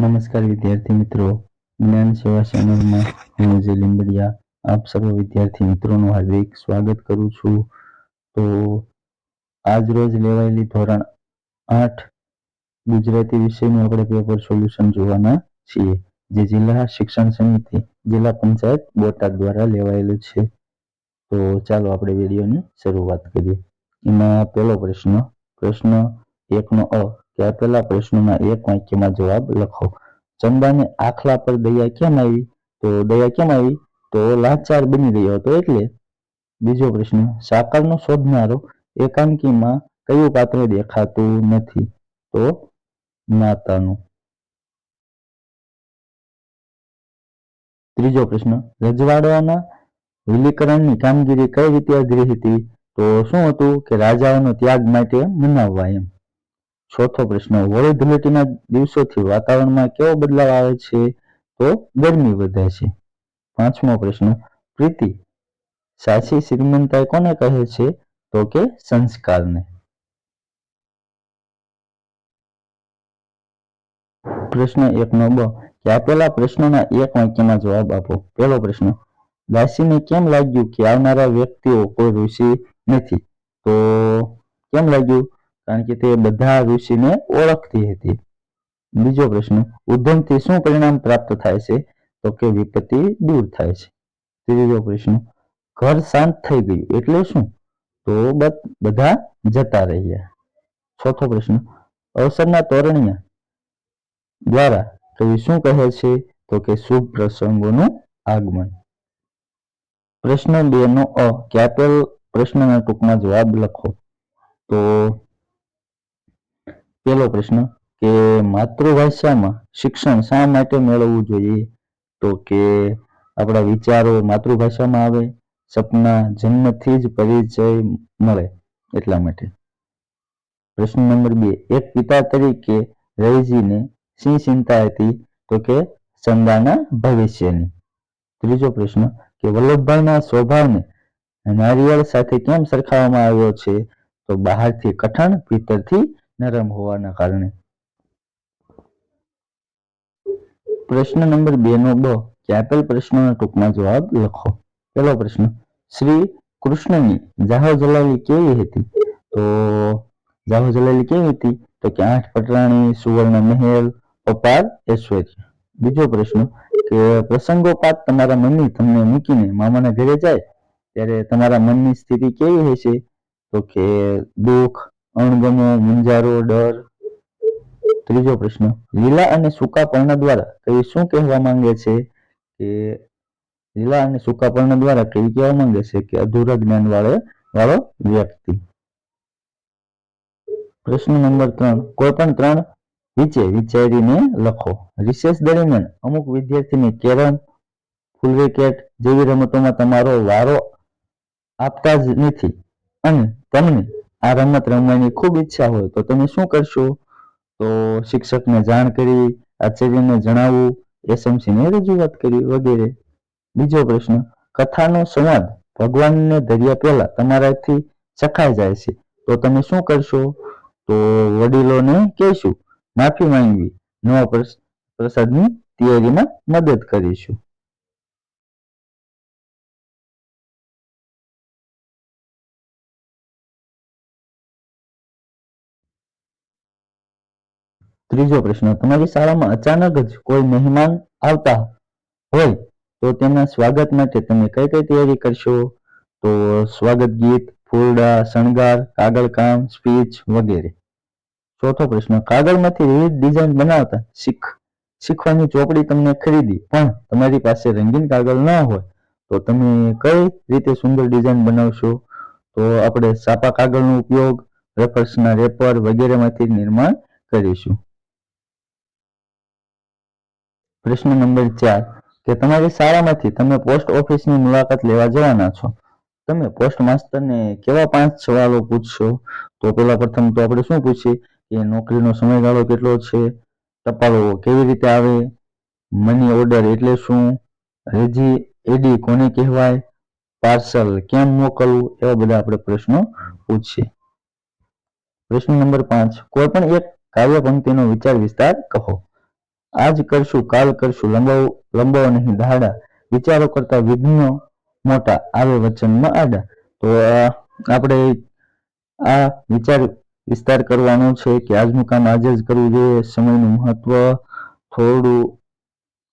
નમસ્કાર વિદ્યાર્થી મિત્રો. જ્ઞાન સેવા ચેનલમાં હું જે લીંબડિયા. આપ સર્વ વિદ્યાર્થી મિત્રોનું હાર્દિક સ્વાગત કરું છું. તો આજ રોજ લેવાયેલી ધોરણ આઠ ગુજરાતી વિષયનું આપણે પેપર સોલ્યુશન જોવાના છીએ, જે જિલ્લા શિક્ષણ સમિતિ, જિલ્લા પંચાયત બોટાદ દ્વારા લેવાયેલું છે. તો ચાલો આપણે વિડીયોની શરૂઆત કરીએ. એમાં પહેલો પ્રશ્ન પ્રશ્ન એકનો અ કે આપેલા પ્રશ્નોના એક વાક્યમાં જવાબ લખો. ચંબાને આખલા પર દયા કેમ આવી? તો દયા કેમ આવી? તો લાચાર બની રહ્યો હતો એટલે. બીજો પ્રશ્ન, સાકરનો શોધનારો એકાંકીમાં કયું પાત્ર દેખાતું નથી? તો માતાનું ત્રીજો પ્રશ્ન, રજવાડાના વિલીકરણની કામગીરી કઈ રીતે અઘરી હતી? તો શું હતું કે રાજાઓનો ત્યાગ માટે મનાવવા એમ? ચોથો પ્રશ્ન હોળી દિવસોથી વાતાવરણમાં કેવો બદલાવ આવે છે? તો ગરમી વધે છે. પાંચમો પ્રશ્ન, પ્રીતિ સાચી શ્રીમંતાઈ કોને કહે છે? તો કે સંસ્કારને. પ્રશ્ન એક નો બ, કે આપેલા પ્રશ્નોના એક વાક્યમાં જવાબ આપો. પહેલો પ્રશ્ન, દાસીને કેમ લાગ્યું કે આવનારા વ્યક્તિઓ કોઈ ઋષિ નથી? તો કેમ લાગ્યું? કારણ કે તે બધા ઋષિને ઓળખતી હતી. બીજો પ્રશ્ન ઉદ્યમથી શું પરિણામ પ્રાપ્ત થાય છે? તો કે વિપત્તિ દૂર થાય છે. ત્રીજો પ્રશ્ન, ઘર શાંત થઈ ગયું એટલે શું? તો બધા જતા રહ્યા. ચોથો પ્રશ્ન, અવસરના તોરણિયા દ્વારા કવિ શું કહે છે? તો કે શુભ પ્રસંગોનું આગમન. પ્રશ્ન બે નો અ કે આપેલ પ્રશ્નના ટૂંકમાં જવાબ લખો. તો પહેલો પ્રશ્ન કે માતૃભાષામાં શિક્ષણ શા માટે મેળવવું જોઈએ? તો કે આપણા વિચારો માતૃભાષામાં આવે, સપના જન્મથી જ પરિચય મળે એટલા માટે. પ્રશ્ન નંબર બે, એક પિતા તરીકે રવિજીને શી ચિંતા હતી? તો કે ચંદાના ભવિષ્યની. ત્રીજો પ્રશ્ન કે વલ્લભભાઈના સ્વભાવને નારિયેળ સાથે કેમ સરખાવવામાં આવ્યો છે? તો બહારથી કઠણ, ભીતરથી નરમ હોવાના કારણે. પ્રશ્ન નંબર બે નો બ કે પ્રશ્નોના ટૂંકમાં જવાબ લખો. પહેલો પ્રશ્ન, શ્રી કૃષ્ણની જાહો કેવી હતી? તો જાહો કેવી હતી? તો કે આઠ પટરાણી, સુવર્ણ મહેલ, અપાર, ઐશ્વર્ય. બીજો પ્રશ્ન, કે પ્રસંગોપાત તમારા મમ્મી તમને મૂકીને મામાના ઘરે જાય, ત્યારે તમારા મનની સ્થિતિ કેવી હશે? તો કે દુઃખ અણગમો, મુંજારો, ડર. ત્રીજો પ્રશ્ન, લીલા અને સૂકા પર્ણ દ્વારા કવિ શું કહેવા માંગે છે? કે લીલા અને સૂકા પર્ણ દ્વારા કવિ કહેવા માંગે છે? કે અધૂરા જ્ઞાન વાળો વાળો વ્યક્તિ. પ્રશ્ન નંબર ત્રણ, કોઈ પણ ત્રણ વિચે વિચારીને લખો. રિસેસ દરમિયાન અમુક વિદ્યાર્થીને કેરમ ફૂલ વિકેટ જેવી રમતોમાં તમારો વારો આપતા જ નથી. અને તમને આ રમત રમવાની ખૂબ ઈચ્છા હોય, તો તમે શું કરશો? તો શિક્ષકને જાણ કરી, આચાર્યને જણાવવું એસએમસીને રજૂઆત કરી વગેરે. બીજો પ્રશ્ન, કથાનો સંવાદ ભગવાનને ધર્યા પહેલા તમારાથી ચખાઈ જાય છે. તો તમે શું કરશો? તો વડીલોને કહેશું, માફી માંગવી. નવા પ્રસ- પ્રસાદની તૈયારીમાં મદદ કરીશું. ત્રીજો પ્રશ્ન, તમારી શાળામાં અચાનક જ કોઈ મહેમાન આવતા હોય તો તેમના સ્વાગત માટે તમે કઈ કઈ તૈયારી કરશો? તો સ્વાગત ગીત ફૂલડા શણગાર કાગળ કામ સ્પીચ વગેરે. ચોથો પ્રશ્ન, કાગળમાંથી વિવિધ ડિઝાઇન બનાવતા શીખ, શીખવાની ચોપડી તમને ખરીદી, પણ તમારી પાસે રંગીન કાગળ ન હોય, તો તમે કઈ રીતે સુંદર ડિઝાઇન બનાવશો? તો આપણે સાપા કાગળનો ઉપયોગ રેપર્સના રેપર વગેરેમાંથી નિર્માણ કરીશું. પ્રશ્ન નંબર ચાર, કે તમારી શાળામાંથી તમે પોસ્ટ ઓફિસની મુલાકાત લેવા જવાના છો. તમે પોસ્ટ માસ્ટરને કેવા પાંચ સવાલો પૂછશો? તો પેલા પ્રથમ તો આપણે શું પૂછીએ? કે નોકરીનો સમયગાળો કેટલો છે? ટપાલો કેવી રીતે આવે? મની ઓર્ડર એટલે શું? રેજી એડી કોને કહેવાય? પાર્સલ કેમ મોકલવું? એવા બધા આપણે પ્રશ્નો પૂછીએ. પ્રશ્ન નંબર પાંચ, કોઈ પણ એક કાવ્ય પંક્તિનો વિચાર વિસ્તાર કહો. આજ કરશું, કાલ કરશું, લંબાવ, લંબાવો નહીં દાડા વિચારો કરતા વિઘ્નો મોટા આવે વચનમાં આડા. તો આપણે આ વિચાર વિસ્તાર કરવાનો છે કે આજનું કામ આજે જ કરવું જોઈએ. સમયનું મહત્વ થોડું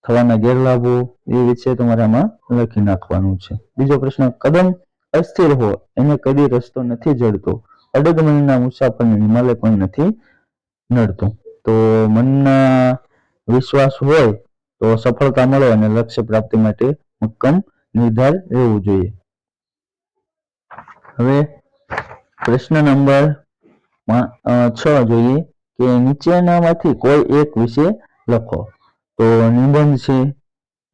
થવાના ગેરલાભો એ વિશે તમારામાં લખી નાખવાનું છે. બીજો પ્રશ્ન, કદમ અસ્થિર હો, એને કદી રસ્તો નથી જડતો. અડગ મનના મુસાફરને હિમાલય પણ નથી નડતો. તો મનના વિશ્વાસ હોય તો સફળતા મળે અને લક્ષ્ય પ્રાપ્તિ માટે મક્કમ નિર્ધાર રહેવું જોઈએ. હવે પ્રશ્ન નંબર છ જોઈએ કે નીચેનામાંથી કોઈ એક વિશે લખો. તો નિબંધ છે,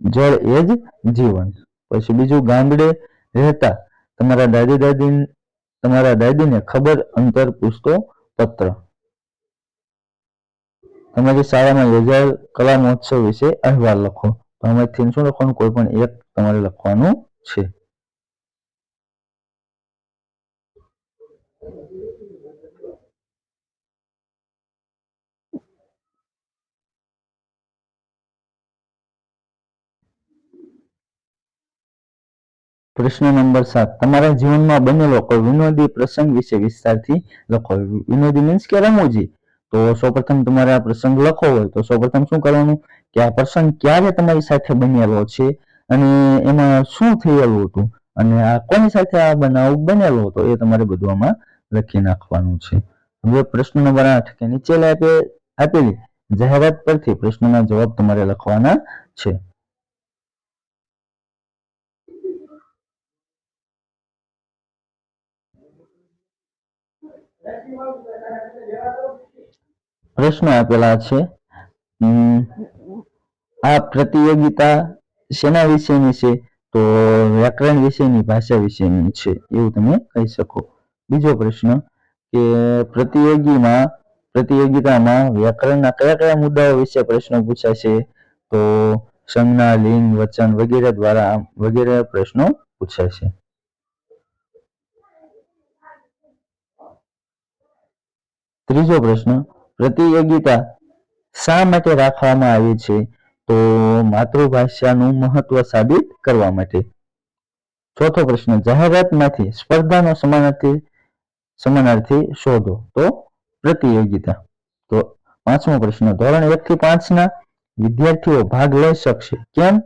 જળ એ જ જીવન. પછી બીજું, ગામડે રહેતા તમારા દાદી દાદી, તમારા દાદીને ખબર અંતર પૂછતો પત્ર. તમારી શાળામાં યોજાયેલ કલા મહોત્સવ વિશે અહેવાલ લખો. તો આમાંથી શું લખવાનું કોઈ પણ એક તમારે લખવાનું છે. પ્રશ્ન નંબર સાત. તમારા જીવનમાં બનેલો કોઈ વિનોદી પ્રસંગ વિશે વિસ્તારથી લખો. વિનોદી મીન્સ કે રમૂજી. તો સૌપ્રથમ તમારે આ પ્રસંગ લખવો હોય તો સૌપ્રથમ શું કરવાનું કે આ પ્રસંગ ક્યારે તમારી સાથે બનેલો છે અને એમાં શું થયેલું હતું અને આ કોની સાથે આ બનાવ બનેલો હતો એ તમારે બધું આમાં લખી નાખવાનું છે. હવે પ્રશ્ન નંબર આઠ કે નીચે આપે આપેલી જાહેરાત પરથી પ્રશ્નના જવાબ તમારે લખવાના છે. પ્રશ્નો આપેલા છે. આ પ્રતિયોગિતા શેના વિશેની છે? તો વ્યાકરણ વિશેની, ભાષા વિશેની છે, એવું તમે કહી શકો. બીજો પ્રશ્ન કે પ્રતિયોગીમાં, પ્રતિયોગિતામાં વ્યાકરણના કયા કયા મુદ્દાઓ વિશે પ્રશ્નો પૂછાશે? તો સંજ્ઞા, લિંગ, વચન વગેરે દ્વારા વગેરે પ્રશ્નો પૂછાશે. ત્રીજો પ્રશ્ન પ્રતિયોગિતા શા માટે રાખવામાં આવી છે? તો માતૃભાષાનું મહત્વ સાબિત કરવા માટે. ચોથો પ્રશ્ન, જાહેરાતમાંથી સ્પર્ધાનો સમાનાર્થી સમાનાર્થી શોધો. તો પ્રતિયોગિતા. તો પાંચમો પ્રશ્ન, ધોરણ એક થી પાંચ ના વિદ્યાર્થીઓ ભાગ લઈ શકશે. કેમ?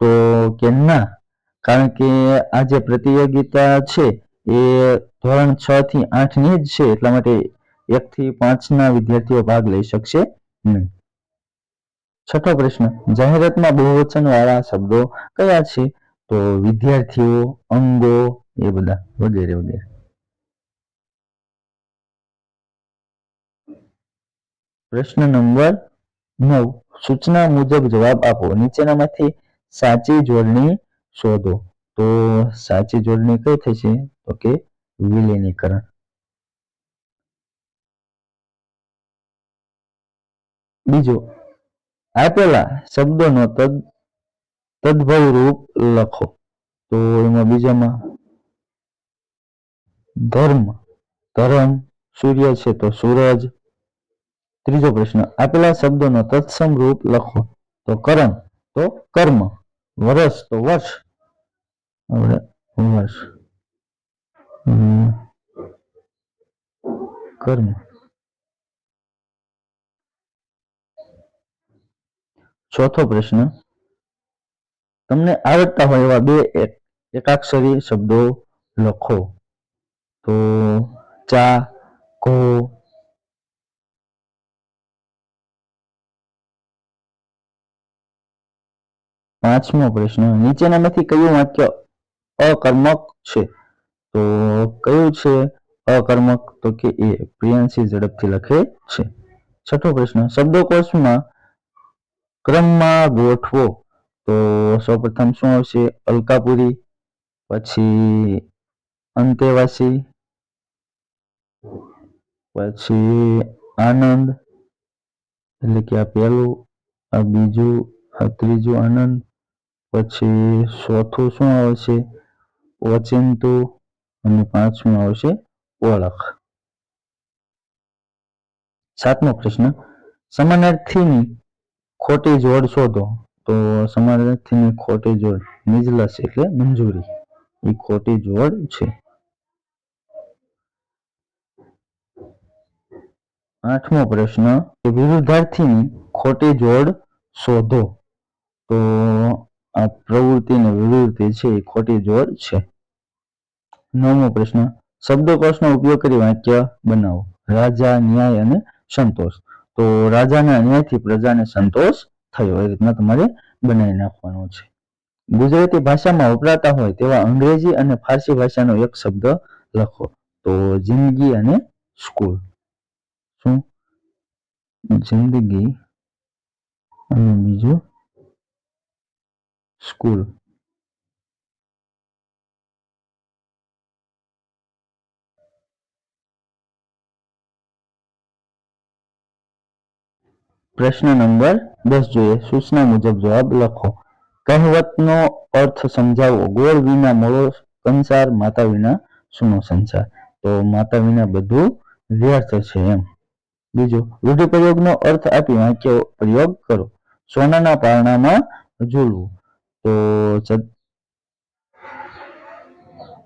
તો કે ના? કારણ કે આ જે પ્રતિયોગિતા છે એ ધોરણ છ થી આઠની જ છે, એટલા માટે એક થી પાંચ ના વિદ્યાર્થીઓ ભાગ લઈ શકશે નહીં. છઠ્ઠો પ્રશ્ન, જાહેરાતમાં બહુવચન વાળા શબ્દો કયા છે? તો વિદ્યાર્થીઓ, અંગો, એ બધા, વગેરે વગેરે. પ્રશ્ન નંબર નવ, સૂચના મુજબ જવાબ આપો. નીચેનામાંથી સાચી જોડણી શોધો. તો સાચી જોડણી કઈ થશે? તો કે વિલીનીકરણ. બીજો આપેલા શબ્દોનો તદ, તદભવ રૂપ લખો. તો એમાં બીજામાં ધર્મ ધર્મ સૂર્ય છે તો સૂરજ. ત્રીજો પ્રશ્ન, આપેલા શબ્દોનો તત્સમ રૂપ લખો. તો કરમ તો કર્મ. વર્ષ તો વર્ષ. આપણે વર્ષ. કર્મ. ચોથો પ્રશ્ન, તમને આવડતા હોય એવા બે એકાક્ષરી શબ્દો લખો. તો ચા કો પાંચમો પ્રશ્ન નીચેનામાંથી કયું વાક્ય અકર્મક છે? તો કયું છે અકર્મક? તો કે એ પ્રિયાંશી ઝડપથી લખે છે. છઠ્ઠો પ્રશ્ન, શબ્દકોશમાં ક્રમમાં ગોઠવો. તો સૌપ્રથમ શું આવશે? અલકાપુરી, પછી અંતેવાસી, પછી આનંદ, એટલે કે આ પહેલું, આ બીજું, આ ત્રીજું આનંદ, પછી ચોથું શું આવશે? ઓચિંતું, અને પાંચમું આવશે ઓળખ. સાતમો પ્રશ્ન. સમાનાર્થીની ખોટી જોડ શોધો, તો સમાનાર્થીની ખોટી જોડ નિજલસ એટલે મંજૂરી. એ ખોટી જોડ છે. આઠમો પ્રશ્ન વિરુદ્ધાર્થીની ખોટી જોડ શોધો, તો આ પ્રવૃત્તિ ને વિવૃત્તિ છે એ ખોટી જોડ છે. નવમો પ્રશ્ન, શબ્દકોશનો ઉપયોગ કરી વાક્ય બનાવો, રાજા, ન્યાય અને સંતોષ. તો રાજાના ન્યાયથી પ્રજાને સંતોષ થયો. એ રીતના તમારે બનાવી નાખવાનું છે. ગુજરાતી ભાષામાં વપરાતા હોય તેવા અંગ્રેજી અને ફારસી ભાષાનો એક શબ્દ લખો. તો જિંદગી અને સ્કૂલ. શું? જિંદગી અને બીજું? સ્કૂલ. પ્રશ્ન નંબર દસ જોઈએ. સૂચના મુજબ જવાબ લખો. કહેવતનો અર્થ સમજાવો. ગોળ વિના મળો સંસાર, માતા વિના સુનો સંસાર. તો માતા વિના બધું વ્યર્થ છે એમ. બીજું, રૂઢિપ્રયોગનો અર્થ આપી વાક્ય પ્રયોગ કરો. સોનાના પારણામાં જોડવું તો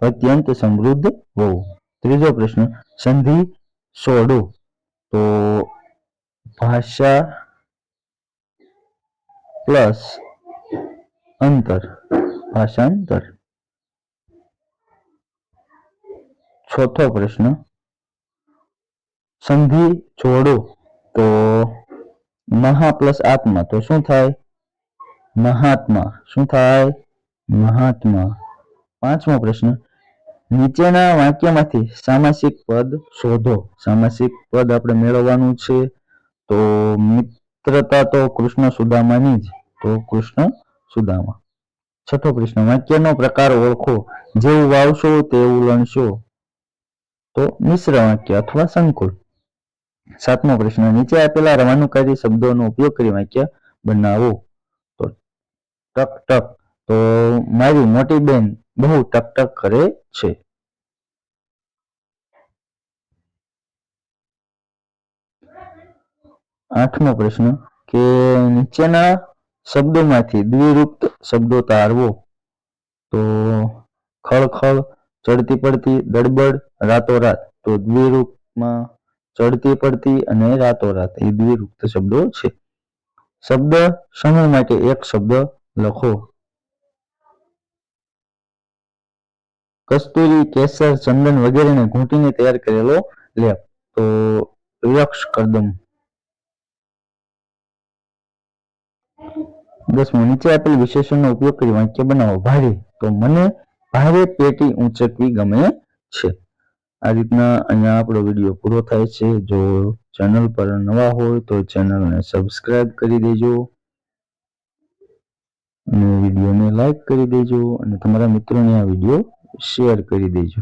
અત્યંત સમૃદ્ધ હોવું. ત્રીજો પ્રશ્ન, સંધિ સોડો. તો ભાષા પ્લસ અંતર, ભાષાંતર. ચોથો પ્રશ્ન, સંધિ જોડો. તો મહા પ્લસ આત્મા, તો શું થાય? મહાત્મા. શું થાય? મહાત્મા. પાંચમો પ્રશ્ન, નીચેના વાક્યમાંથી સામાસિક પદ શોધો. સામાસિક પદ આપણે મેળવવાનું છે. તો મિત્રતા તો કૃષ્ણ સુદામાની જ, તો કૃષ્ણ સુદામા. છઠ્ઠો પ્રશ્ન, વાક્યનો પ્રકાર ઓળખો. જેવું વાવશો તેવું લણશો. તો મિશ્ર વાક્ય અથવા સંકુલ. સાતમો પ્રશ્ન, નીચે આપેલા રવાનુકારી શબ્દોનો ઉપયોગ કરી વાક્ય બનાવો. તો ટક ટક. તો મારી મોટી બેન બહુ ટક ટક કરે છે. આઠમો પ્રશ્ન કે નીચેના શબ્દોમાંથી દ્વિરૂપ્ત શબ્દો તારવો. તો ખળખળ, ચડતી પડતી, દડબડ, રાતોરાત. તો દ્વિરૂપમાં ચડતી પડતી અને રાતોરાત એ દ્વિરૂપ્ત શબ્દો છે. શબ્દ સમૂહ માટે એક શબ્દ લખો. કસ્તુરી, કેસર, ચંદન વગેરેને ઘૂંટીને તૈયાર કરેલો લેપ. તો યક્ષ કદમ. દસમું નીચે આપેલ વિશેષણનો ઉપયોગ કરી વાક્ય બનાવો. ભારે. તો મને ભારે પેટી ઊંચકવી ગમે છે. આ રીતના અહીંયા આપણો વીડિયો પૂરો થાય છે. જો ચેનલ પર નવા હોય તો ચેનલને સબસ્ક્રાઇબ કરી દેજો. અને વિડીયોને લાઈક કરી દેજો અને તમારા મિત્રોને આ વીડિયો શેર કરી દેજો.